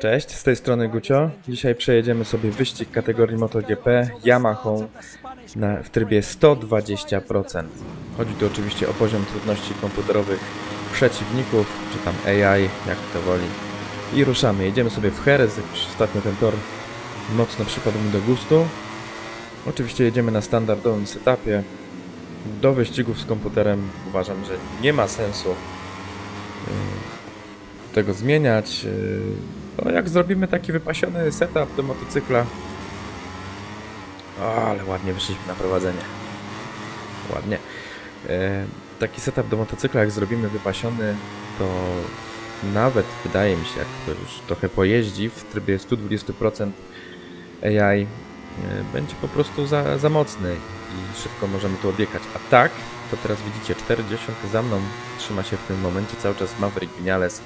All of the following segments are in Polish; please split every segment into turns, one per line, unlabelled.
Cześć, z tej strony Gucio. Dzisiaj przejedziemy sobie wyścig kategorii MotoGP Yamaha w trybie 120%. Chodzi tu oczywiście o poziom trudności komputerowych przeciwników, czy tam AI, jak to woli. I ruszamy. Jedziemy sobie w Jerez, ostatnio ten tor mocno przypadł mi do gustu. Oczywiście jedziemy na standardowym setupie. Do wyścigów z komputerem uważam, że nie ma sensu yy, tego zmieniać. No jak zrobimy taki wypasiony setup do motocykla. O, ale ładnie wyszliśmy na prowadzenie. Ładnie. E, taki setup do motocykla, jak zrobimy wypasiony, to nawet wydaje mi się, jak to już trochę pojeździ w trybie 120% AI, będzie po prostu za, za mocny i szybko możemy tu odjechać. A tak, to teraz widzicie, 40 za mną trzyma się w tym momencie cały czas Maverick Vinales.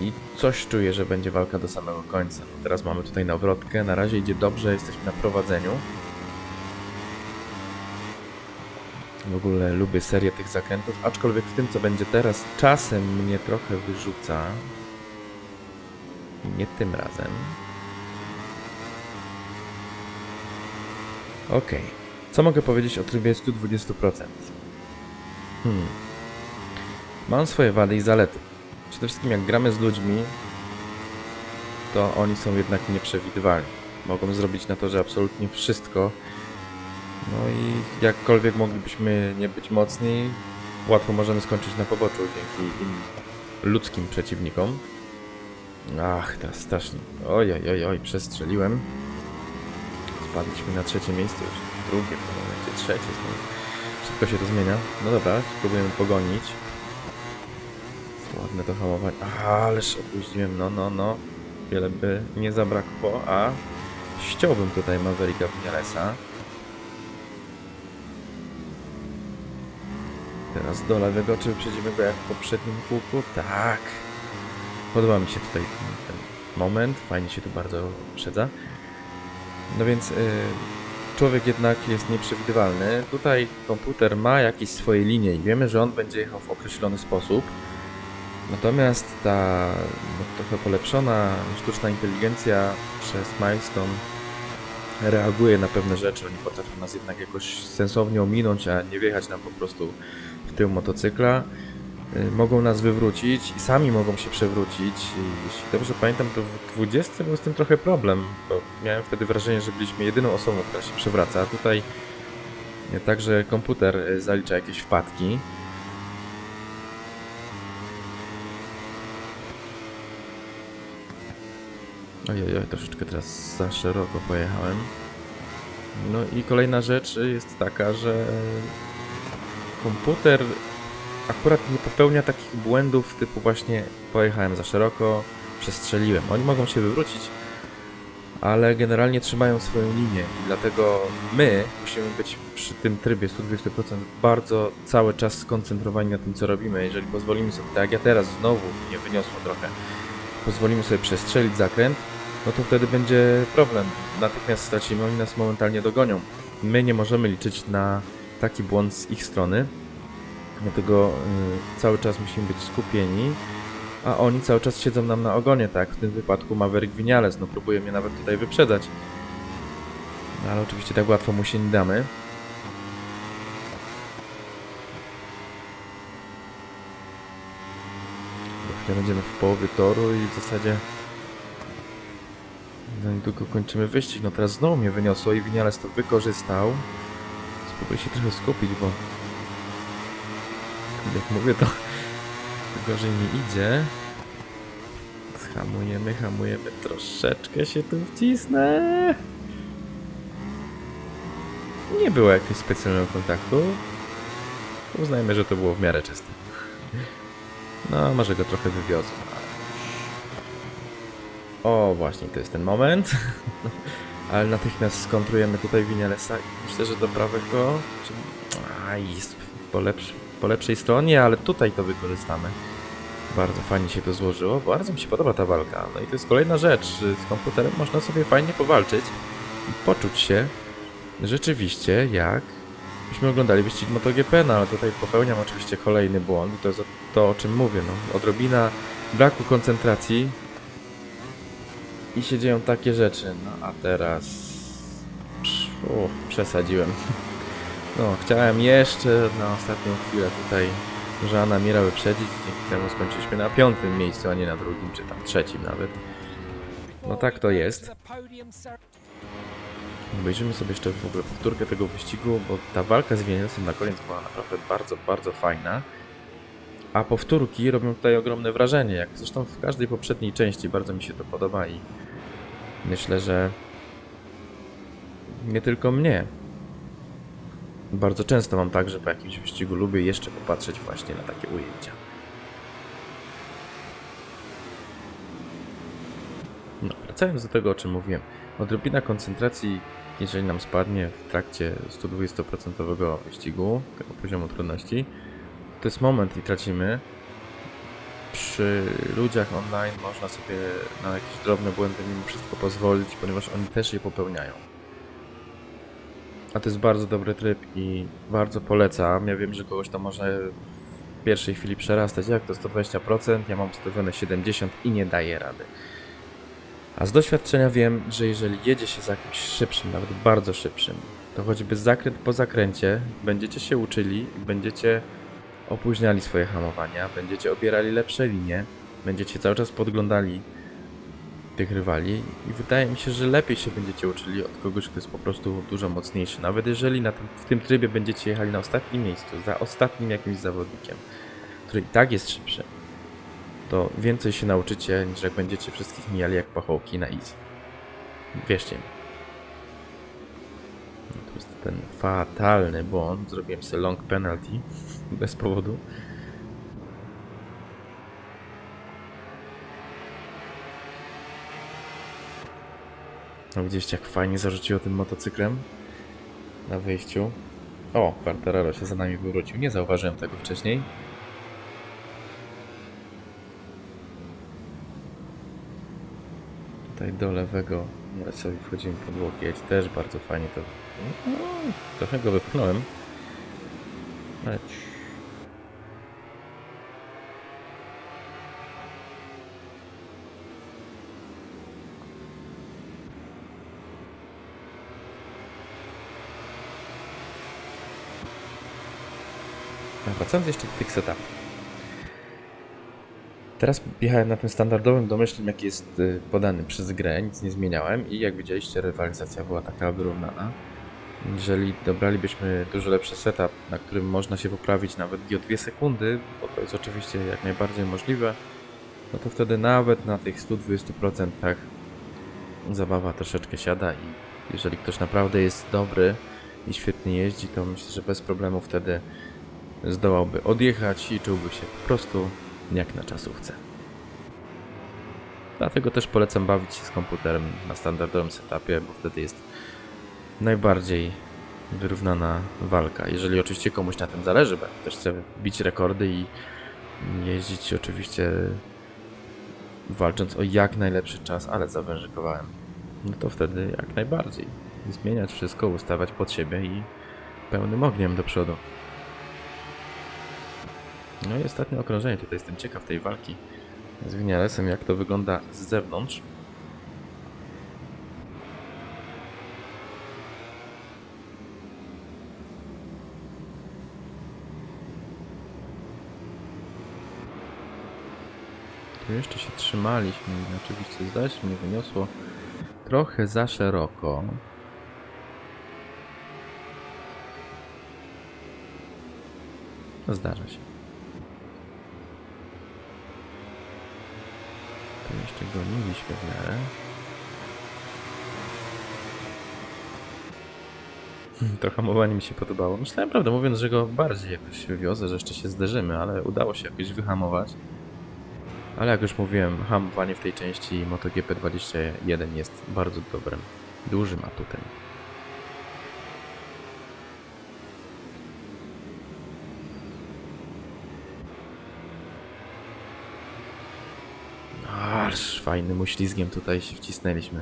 I coś czuję, że będzie walka do samego końca. Teraz mamy tutaj nawrotkę, na razie idzie dobrze, jesteśmy na prowadzeniu. W ogóle lubię serię tych zakrętów, aczkolwiek w tym co będzie teraz czasem mnie trochę wyrzuca. Nie tym razem. Okej. Co mogę powiedzieć o trybie 120%? Hmm. Mam swoje wady i zalety. Przede wszystkim jak gramy z ludźmi, to oni są jednak nieprzewidywalni. Mogą zrobić na to, że absolutnie wszystko. No i jakkolwiek moglibyśmy nie być mocni, łatwo możemy skończyć na poboczu dzięki innym ludzkim przeciwnikom. Ach, teraz strasznie. Oj, oj, oj, oj, przestrzeliłem. Spadliśmy na trzecie miejsce, już drugie, w tym momencie trzecie. Znowu. Szybko się to zmienia. No dobra, spróbujemy pogonić. Ładne to hamowanie. Ależ opóźniłem, no, no, no. Wiele by nie zabrakło, a ściąłbym tutaj Mavericka Vinalesa. Teraz do lewego, czy wyprzedzimy go jak w poprzednim kółku? Tak. Podoba mi się tutaj ten moment, fajnie się tu bardzo przedza. No więc y, człowiek jednak jest nieprzewidywalny. Tutaj komputer ma jakieś swoje linie i wiemy, że on będzie jechał w określony sposób. Natomiast ta no, trochę polepszona sztuczna inteligencja przez Milestone reaguje na pewne rzeczy. Oni potrafią nas jednak jakoś sensownie ominąć, a nie wjechać nam po prostu w tył motocykla. Y, Mogą nas wywrócić i sami mogą się przewrócić. I jeśli dobrze pamiętam, to w 20 był z tym trochę problem, bo miałem wtedy wrażenie, że byliśmy jedyną osobą, która się przewraca. A tutaj y, także komputer y, zalicza jakieś wpadki. Ojej, oj, troszeczkę teraz za szeroko pojechałem. No i kolejna rzecz jest taka, że komputer akurat nie popełnia takich błędów typu właśnie pojechałem za szeroko, przestrzeliłem. Oni mogą się wywrócić, ale generalnie trzymają swoją linię i dlatego my musimy być przy tym trybie 120% bardzo cały czas skoncentrowani na tym, co robimy. Jeżeli pozwolimy sobie, tak jak ja teraz znowu nie wyniosło trochę, pozwolimy sobie przestrzelić zakręt, no to wtedy będzie problem. Natychmiast stracimy, oni nas momentalnie dogonią. My nie możemy liczyć na taki błąd z ich strony, dlatego y, cały czas musimy być skupieni, a oni cały czas siedzą nam na ogonie, tak? W tym wypadku Maverick Vinales, no próbuje mnie nawet tutaj wyprzedzać. No, ale oczywiście tak łatwo mu się nie damy. Chwilę będziemy w połowie toru i w zasadzie za niedługo kończymy wyścig. No teraz znowu mnie wyniosło i Vinales to wykorzystał. Spróbuję się trochę skupić, bo jak mówię, to gorzej mi idzie. Hamujemy, hamujemy. Troszeczkę się tu wcisnę. Nie było jakiegoś specjalnego kontaktu. Uznajmy, że to było w miarę czyste. No, może go trochę wywiozę. ale- O, właśnie, to jest ten moment. Ale natychmiast skontrujemy tutaj Vinalesa myślę, że do prawego... Czy... A, jest po, lepszy, po lepszej stronie, ale tutaj to wykorzystamy. Bardzo fajnie się to złożyło, bardzo mi się podoba ta walka. No i to jest kolejna rzecz, z komputerem można sobie fajnie powalczyć i poczuć się rzeczywiście jak byśmy oglądali wyścig MotoGP, no ale tutaj popełniam oczywiście kolejny błąd i to jest to, o czym mówię, no. Odrobina braku koncentracji i się dzieją takie rzeczy, no a teraz... Psz, U, przesadziłem. No, chciałem jeszcze na ostatnią chwilę tutaj Żana Mira wyprzedzić, dzięki temu skończyliśmy na piątym miejscu, a nie na drugim, czy tam trzecim nawet. No tak to jest. Obejrzymy sobie jeszcze w ogóle powtórkę tego wyścigu, bo ta walka z Wienielsem na koniec była naprawdę bardzo, bardzo fajna. A powtórki robią tutaj ogromne wrażenie, jak zresztą w każdej poprzedniej części. Bardzo mi się to podoba i myślę, że nie tylko mnie. Bardzo często mam tak, że po jakimś wyścigu lubię jeszcze popatrzeć właśnie na takie ujęcia. No, wracając do tego, o czym mówiłem. Odrobina koncentracji, jeżeli nam spadnie w trakcie 120% wyścigu, tego poziomu trudności, to jest moment i tracimy. Przy ludziach online można sobie na jakieś drobne błędy mimo wszystko pozwolić, ponieważ oni też je popełniają. A to jest bardzo dobry tryb i bardzo polecam. Ja wiem, że kogoś to może w pierwszej chwili przerastać. Jak to 120%? Ja mam ustawione 70% i nie daję rady. A z doświadczenia wiem, że jeżeli jedzie się za kimś szybszym, nawet bardzo szybszym, to choćby zakręt po zakręcie będziecie się uczyli będziecie opóźniali swoje hamowania, będziecie obierali lepsze linie, będziecie cały czas podglądali tych rywali i wydaje mi się, że lepiej się będziecie uczyli od kogoś, kto jest po prostu dużo mocniejszy. Nawet jeżeli na tym, w tym trybie będziecie jechali na ostatnim miejscu, za ostatnim jakimś zawodnikiem, który i tak jest szybszy, to więcej się nauczycie, niż jak będziecie wszystkich mijali jak pachołki na easy. Wierzcie mi. To jest ten fatalny błąd. Zrobiłem sobie long penalty bez powodu. No widzieliście jak fajnie zarzuciło tym motocyklem na wyjściu. O, Quartararo się za nami wywrócił. Nie zauważyłem tego wcześniej. Tutaj do lewego sobie wchodzimy pod łokieć. Też bardzo fajnie to... No, trochę go wypchnąłem. Ale... Wracając jeszcze do tych setupów. Teraz jechałem na tym standardowym domyślnym, jaki jest y, podany przez grę, nic nie zmieniałem i jak widzieliście rywalizacja była taka wyrównana. Jeżeli dobralibyśmy dużo lepszy setup, na którym można się poprawić nawet i o 2 sekundy, bo to jest oczywiście jak najbardziej możliwe, no to wtedy nawet na tych 120% zabawa troszeczkę siada i jeżeli ktoś naprawdę jest dobry i świetnie jeździ, to myślę, że bez problemu wtedy zdołałby odjechać i czułby się po prostu jak na czasówce. Dlatego też polecam bawić się z komputerem na standardowym setupie, bo wtedy jest najbardziej wyrównana walka. Jeżeli oczywiście komuś na tym zależy, bo ktoś chce bić rekordy i jeździć oczywiście walcząc o jak najlepszy czas, ale zawężykowałem, no to wtedy jak najbardziej. Zmieniać wszystko, ustawiać pod siebie i pełnym ogniem do przodu. No i ostatnie okrążenie, tutaj jestem ciekaw tej walki z Winiaresem, jak to wygląda z zewnątrz. Tu jeszcze się trzymaliśmy oczywiście zdaś mnie wyniosło trochę za szeroko. Zdarza się. Tu jeszcze goniliśmy w miarę. To hamowanie mi się podobało. Myślałem, prawdę mówiąc, że go bardziej jakoś wywiozę, że jeszcze się zderzymy, ale udało się jakoś wyhamować. Ale jak już mówiłem, hamowanie w tej części MotoGP 21 jest bardzo dobrym, dużym atutem. Fajnym uślizgiem tutaj się wcisnęliśmy.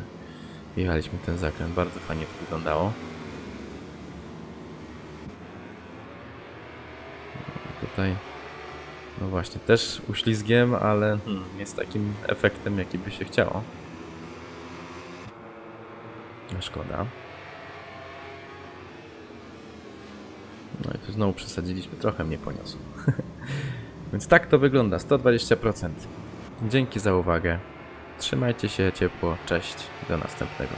Jechaliśmy ten zakręt, bardzo fajnie to wyglądało. tutaj, no właśnie, też uślizgiem, ale hmm, nie z takim efektem, jaki by się chciało. No, Szkoda. No i tu znowu przesadziliśmy, trochę mnie poniosło. Więc tak to wygląda, 120%. Dzięki za uwagę. Trzymajcie się ciepło, cześć, do następnego.